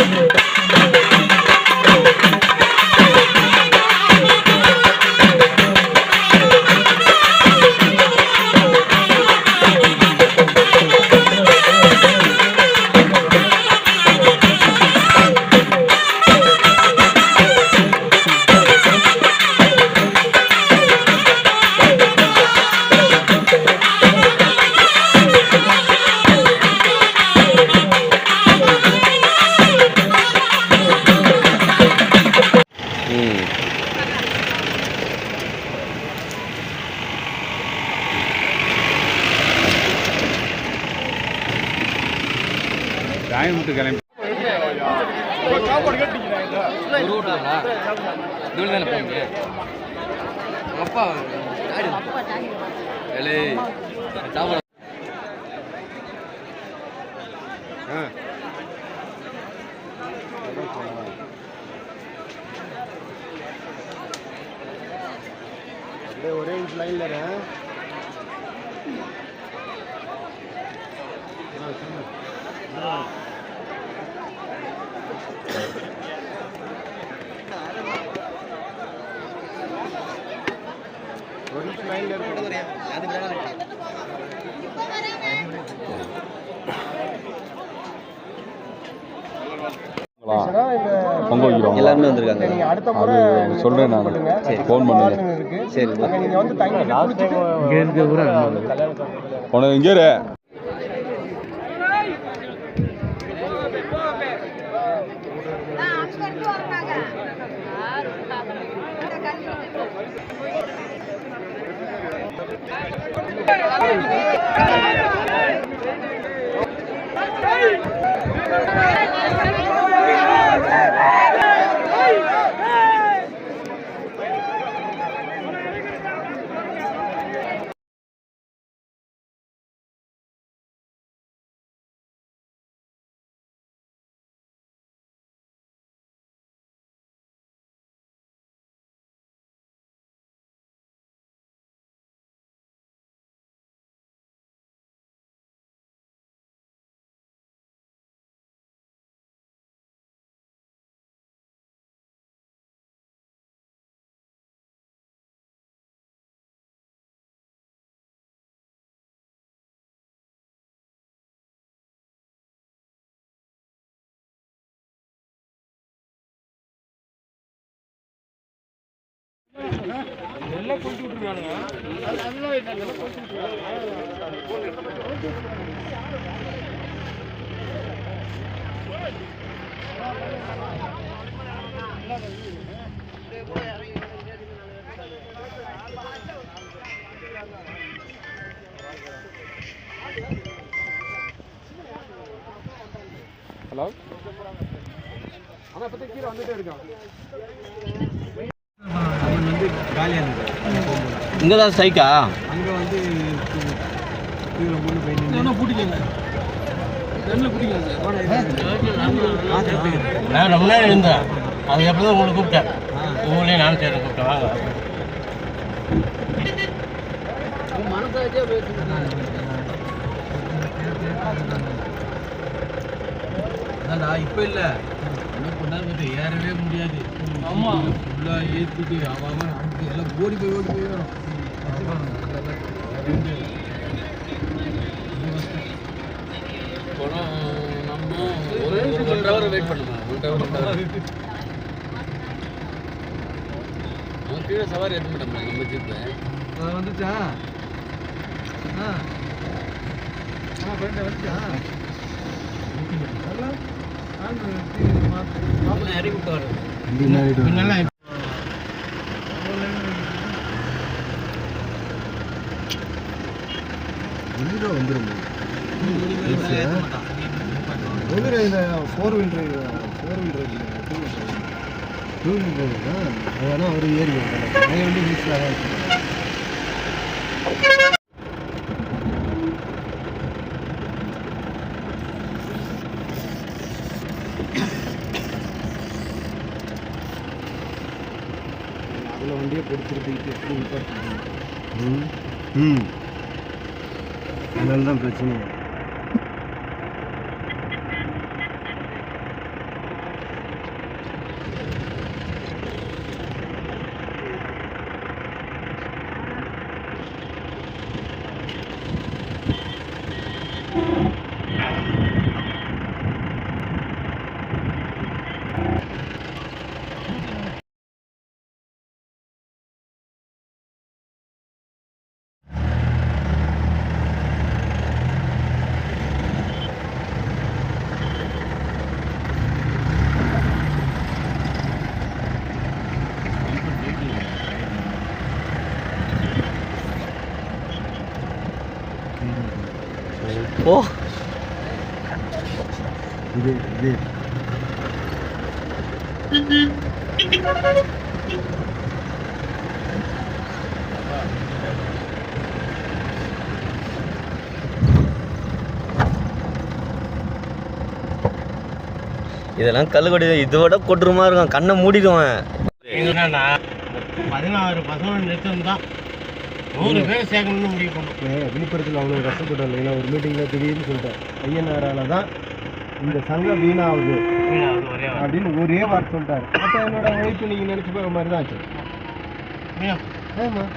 ம் கோயம்புத்தூர் கிளம்பி. அப்பா ஒரே இன்ச் லைன்ல இருக்கேன் ஒரு இன்ச் லைன்ல இருக்கு பொங்க வைக்கிறோம் எல்லாருமே வந்திருக்காங்க. அது சொல்றேன் நான். பண்ணுங்க. ஃபோன் பண்ணுங்க சரி. அங்க நீங்க வந்து தங்கிட்டு குளிச்சுட்டு இங்கே இருக்க கூட உனக்கு இங்கே ஹலோ ஆனால் இப்போதைக்கு கீழே வந்துகிட்டே இருக்கான். இங்கே தான் ஸ்ட்ரைக்கா? அங்க வந்து கீழே முன்னு போய் நின்னு நான் ரொம்ப நேரம் இருந்தேன். அது எப்போ தான் உங்களுக்கு கூப்பிட்டேன் உங்களையும் நானும் சேர்ந்து கூப்பிட்டேன். வாங்க அதான்டா இப்போ இல்லை. பண்ணாது ஏறவே முடியாது. ஆமாம் ஃபுல்லாக ஏற்றிட்டு அவன் அங்க எல்லாம் ஓடி போய் ஓடி போய் வரும். போனோம் நம்ம ஒரு ஒன்றரை ஹவர் வெயிட் பண்ணுமா? ஒன்றரை ஹவர் ஒன்றரை ஹவர் அவன் கீழே சவாரி எடுக்க மாட்டோம்மா நம்ம ஜீப்பில் அது வந்துச்சா? ஆ. ஆ ஃப்ரெண்டு வந்துச்சா? ஹீரோ வந்துடும் வந்துடும் four wheel four two wheel தான் அதனால் அவர் ஏறி அங்கே வந்து தான் இதில் வண்டியை கொடுத்துருக்கு எப்படி ம். ம். அதனால தான் பிரச்சனை. ஓ. இது இது. இதெல்லாம் கல்லுக்கொடி இதோட கொட்டுருமா இருக்கும் கண்ணை மூடிடுவேன் பதினாறு பசங்க நிறுத்தம் தான் நூறு பேர் சேர்க்கணும்னு முடிவு பண்ணோம். விழுப்புரத்தில் அவ்வளோ கஷ்டப்பட்டோம். இல்லைங்களா ஒரு மீட்டிங்கில் திடீர்னு சொல்லிட்டேன். ஐயனாரால தான் இந்த சங்கம் வீணாகுது. அப்படின்னு ஒரே வார்த்தை சொல்லிட்டாரு. அப்போ என்னோட ஒய்ஃப் நீங்கள் நினச்சி போகிற மாதிரி தான் ஆச்சு. ஆமாம்